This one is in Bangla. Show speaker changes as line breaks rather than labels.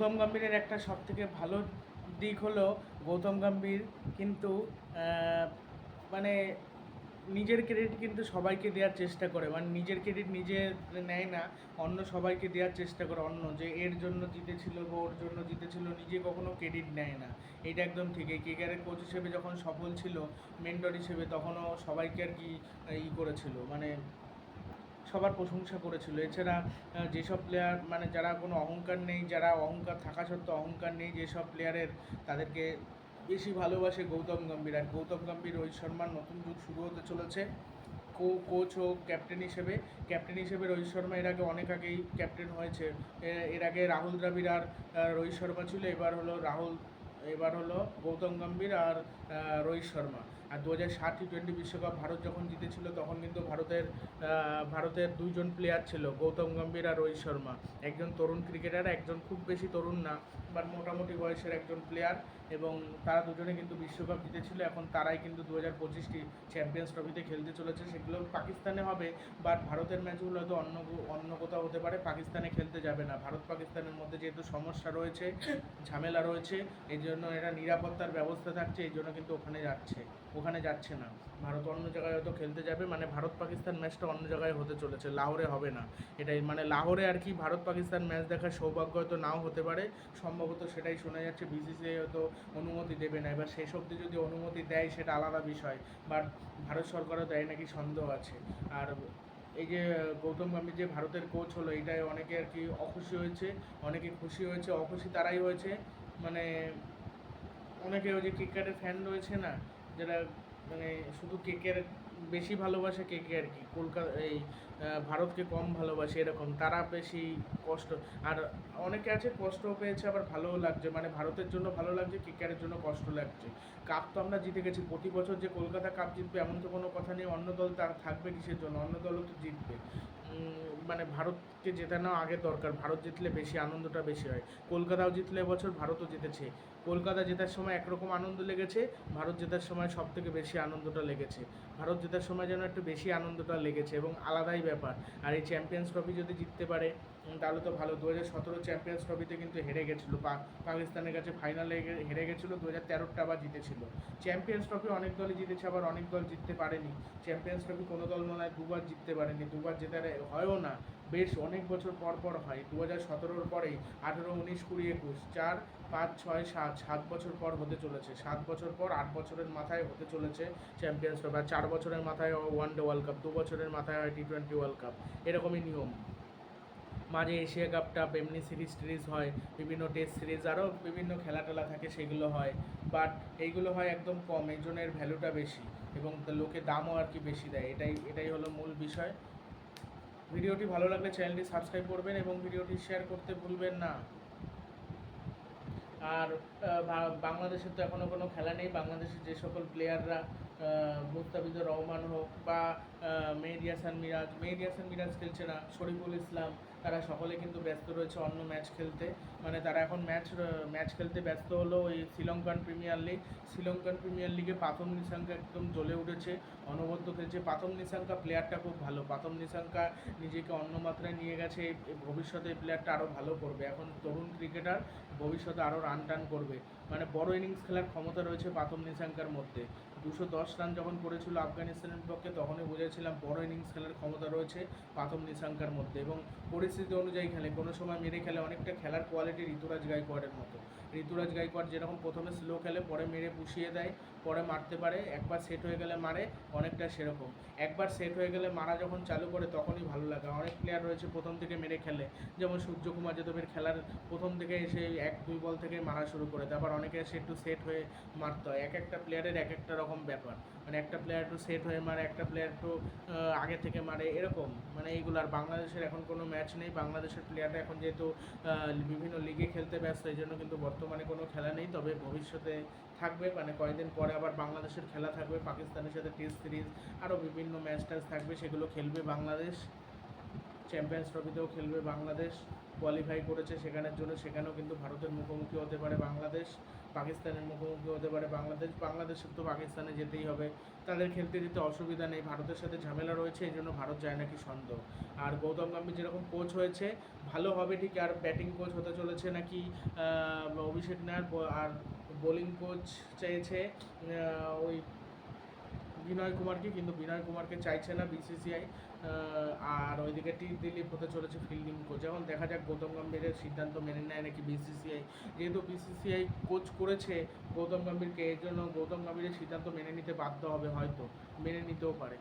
গৌতম গম্ভীরের একটা সব থেকে ভালো দিক হলো গৌতম গম্ভীর কিন্তু মানে নিজের ক্রেডিট কিন্তু সবাইকে দেওয়ার চেষ্টা করে। মানে নিজের ক্রেডিট নিজে নেয় না, অন্য সবাইকে দেওয়ার চেষ্টা করে। অন্য যে এর জন্য জিতেছিল বা ওর জন্য জিতেছিল নিজে কখনো ক্রেডিট নেয় না। এটা একদম ঠিক এই কেকারের কোচ হিসেবে যখন সফল ছিল মেন্টর হিসেবে তখনও সবাইকে আর কি ই করেছিল। মানে সবার প্রশংসা করেছিল। এছাড়া যেসব প্লেয়ার মানে যারা কোনো অহংকার নেই, যারা অহংকার, থাকা সত্ত্বেও অহংকার নেই, যেসব প্লেয়ারের তাদেরকে বেশি ভালোবাসে গৌতম গম্ভীর। আর গৌতম গম্ভীর রোহিত শর্মার নতুন যুগ শুরু হতে চলেছে। কো কোচ হোক ক্যাপ্টেন হিসেবে ক্যাপ্টেন হিসেবে রোহিত শর্মা এর আগে অনেক আগেই ক্যাপ্টেন হয়েছে। এর আগে রাহুল দ্রাবিড় আর রোহিত শর্মা ছিল, এবার হলো রাহুল, এবার হলো গৌতম গম্ভীর আর রোহিত শর্মা। আর দু হাজার ষাট টি টোয়েন্টি বিশ্বকাপ ভারত যখন জিতেছিল, তখন কিন্তু ভারতের ভারতের দুইজন প্লেয়ার ছিল, গৌতম গম্ভীর আর রোহিত শর্মা। একজন তরুণ ক্রিকেটার একজন খুব বেশি তরুণ না বাট মোটামুটি বয়সের একজন প্লেয়ার এবং তারা দুজনে কিন্তু বিশ্বকাপ জিতেছিল। এখন তারাই কিন্তু দু হাজার পঁচিশটি চ্যাম্পিয়ন্স ট্রফিতে খেলতে চলেছে, সেগুলো পাকিস্তানে হবে বাট ভারতের ম্যাচগুলো হয়তো অন্য অন্য কোথাও হতে পারে, পাকিস্তানে খেলতে যাবে না। ভারত পাকিস্তানের মধ্যে যেহেতু সমস্যা রয়েছে, ঝামেলা রয়েছে এই জন্য এরা নিরাপত্তার ব্যবস্থা থাকছে এই জন্য কিন্তু ওখানে যাচ্ছে ওখানে যাচ্ছে না। ভারত অন্য জায়গায় হয়তো খেলতে যাবে মানে ভারত পাকিস্তান ম্যাচটা অন্য জায়গায় হতে চলেছে, লাহোরে হবে না। এটাই মানে লাহোরে আর কি ভারত পাকিস্তান ম্যাচ দেখার সৌভাগ্য হয়তো নাও হতে পারে, সম্ভবত সেটাই শোনা যাচ্ছে বিসিসিআই হয়তো অনুমতি দেবে না। এবার শেষ অবধি যদি অনুমতি দেয়, সেটা আলাদা বিষয় বাট ভারত সরকারও দেয় নাকি সন্দেহ আছে। আর এই যে গৌতম গম্ভীর যে ভারতের কোচ হলো এটাই অনেকে আর কি অখুশি হয়েছে, অনেকে খুশি হয়েছে, অখুশি তারাই হয়েছে মানে অনেকে ওই যে ক্রিকেটের ফ্যান রয়েছে না, যারা মানে শুধু কেকের বেশি ভালোবাসে কেকে আর কি, কলকাতা এই ভারতকে কম ভালোবাসে এরকম, তারা বেশি কষ্ট, আর অনেকে আছে কষ্টও পেয়েছে আবার ভালোও লাগছে মানে ভারতের জন্য ভালো লাগছে কেকের জন্য কষ্ট লাগছে। কাপ তো আমরা জিতে গেছি, প্রতি বছর যে কলকাতা কাপ জিতবে এমন তো কোনো কথা নেই, অন্য দল তার থাকবে কিসের জন্য, অন্য দলও তো জিতবে। মানে ভারতকে জেতানো আগে দরকার, ভারত জিতলে বেশি আনন্দটা বেশি হয়, কলকাতাও জিতলে এবছর ভারতও জিতেছে। কলকাতা জেতার সময় একরকম আনন্দ লেগেছে, ভারত জেতার সময় সব থেকে বেশি আনন্দটা লেগেছে। ভারত জেতার সময় যেন একটু বেশি আনন্দটা লেগেছে এবং আলাদাই ব্যাপার। আর এই চ্যাম্পিয়ন্স ট্রফি যদি জিততে পারে তাহলে তো ভালো। দু হাজার সতেরো চ্যাম্পিয়ন্স ট্রফিতে কিন্তু হেরে গেছিল। পাকিস্তানের কাছে ফাইনালে হেরে গেছিল দু হাজার তেরোটা আবার জিতেছিল। চ্যাম্পিয়ন্স ট্রফি অনেক দলই জিতেছে, আবার অনেক দল জিততে পারেনি। চ্যাম্পিয়ন্স ট্রফি কোনো দল মনে হয় দুবার জিততে পারেনি। দুবার জেতার হয়ও না। বেশ অনেক বছর পর পর হয়। দু হাজার সতেরোর পরেই আঠেরো, উনিশ, কুড়ি, একুশ, চার, পাঁচ, ছয়, সাত সাত বছর পর হতে চলেছে। সাত বছর পর আট বছরের মাথায় হতে চলেছে চ্যাম্পিয়ন্স ট্রফি আর চার বছরের মাথায় ওয়ান ডে ওয়ার্ল্ড কাপ দু বছরের মাথায় হয় টি টোয়েন্টি ওয়ার্ল্ড কাপ এরকমই নিয়ম। মাঝে এশিয়া কাপ টাপ এমনি সিরিজ টিরিজ হয়, বিভিন্ন টেস্ট সিরিজ আরও বিভিন্ন খেলা টেলা থাকে সেগুলো হয়। বাট এইগুলো হয় একদম কম এই জন্য এর ভ্যালুটা বেশি এবং লোকে দামও আর কি বেশি দেয়। এটাই এটাই হলো মূল বিষয়। ভিডিওটি ভালো লাগলে চ্যানেলটি সাবস্ক্রাইব করবেন এবং ভিডিওটি শেয়ার করতে ভুলবেন না। আর বাংলাদেশের তো এখনও কোনো খেলা নেই। বাংলাদেশের যে সকল প্লেয়াররা মুস্তাফিজুর রহমান হোক বা মেহেদি হাসান মিরাজ, মেহেদি হাসান মিরাজ খেলছে না, শরীফুল ইসলাম, তারা সকলে কিন্তু ব্যস্ত রয়েছে অন্য ম্যাচ খেলতে। মানে তারা এখন ম্যাচ ম্যাচ খেলতে ব্যস্ত হলো ওই Sri Lankan premier league. Sri Lankan premier লিগে পাথম নিশাঙ্কা একদম জ্বলে উঠেছে, অনবদ্য খেলছে। পাথম নিশাঙ্কা প্লেয়ারটা খুব ভালো। পাথম নিশাঙ্কা নিজেকে অন্য মাত্রায় নিয়ে গেছে ভবিষ্যতে এই প্লেয়ারটা আরও ভালো করবে। এখন তরুণ ক্রিকেটার ভবিষ্যতে আরও রান টান করবে। মানে বড় ইনিংস খেলার ক্ষমতা রয়েছে পাথম নিশাঙ্কার মধ্যে। দুশো দশ রান যখন করেছিল আফগানিস্তানের পক্ষে, তখনই বুঝেছিলাম বড় ইনিংস খেলার ক্ষমতা রয়েছে পাথম নিশাঙ্কার মধ্যে এবং পরিস্থিতি অনুযায়ী খেলে। কোনো সময় মেরে খেলে অনেকটা খেলার কোয়ালিটি ঋতুরাজ গাইকোয়াড়ের মতো। ঋতুরাজ গাইকোয়াড় যেরকম প্রথমে স্লো খেলে, পরে মেরে পুষিয়ে দেয়, পরে মারতে পারে, একবার সেট হয়ে গেলে মারে, অনেকটা সেরকম। একবার সেট হয়ে গেলে মারা যখন চালু করে, তখনই ভালো লাগে। অনেক প্লেয়ার রয়েছে প্রথম থেকে মেরে খেলে। যেমন সূর্যকুমার যাদবের খেলার প্রথম থেকে এসে এক, দুই বল থেকে মারা শুরু করে আবার অনেকে এসে একটু সেট হয়ে মারতে হয়। এক একটা প্লেয়ারের এক একটা রকম ব্যাপার। মানে একটা প্লেয়ার একটু সেট হয়ে মারে, একটা প্লেয়ার একটু আগে থেকে মারে, এরকম। মানে এইগুলো আর বাংলাদেশের এখন কোনো ম্যাচ নেই। বাংলাদেশের প্লেয়াররা এখন যেহেতু বিভিন্ন লিগে খেলতে ব্যস্ত, এই জন্য কিন্তু বর্তমানে কোনো খেলা নেই। তবে ভবিষ্যতে থাকবে। মানে কয়েকদিন পরে আবার বাংলাদেশের খেলা থাকবে। পাকিস্তানের সাথে টেস্ট সিরিজ আরও বিভিন্ন ম্যাচ ট্যাচ থাকবে। সেগুলো খেলবে বাংলাদেশ। চ্যাম্পিয়ন্স ট্রফিতেও খেলবে বাংলাদেশ কোয়ালিফাই করেছে সেখানের জন্য। সেখানেও কিন্তু ভারতের মুখোমুখি হতে পারে বাংলাদেশ, পাকিস্তানের মুখোমুখি হতে পারে বাংলাদেশ। বাংলাদেশের তো পাকিস্তানে যেতেই হবে। তাদের খেলতে যেতে অসুবিধা নেই। ভারতের সাথে ঝামেলা রয়েছে, এই জন্য ভারত যায় নাকি সন্দেহ আর গৌতম গম্ভীর যেরকম কোচ হয়েছে, ভালো হবে ঠিক। আর ব্যাটিং কোচ হতে চলেছে নাকি অভিষেক নায়ার আর বোলিং কোচ চেয়েছে ওই বিনয় কুমারকে। কিন্তু বিনয় কুমারকে চাইছে না বিসিসিআই আর ওইদিকে টি দিলীপ হতে চলেছে ফিল্ডিং কোচ এখন দেখা যাক গৌতম গম্ভীরের সিদ্ধান্ত মেনে নেয় নাকি বিসিসিআই যেহেতু বিসিসিআই কোচ করেছে গৌতম গম্ভীরকে, এর জন্য গৌতম গম্ভীরের সিদ্ধান্ত মেনে নিতে বাধ্য হবে হয়তো, মেনে নিতেও পারে।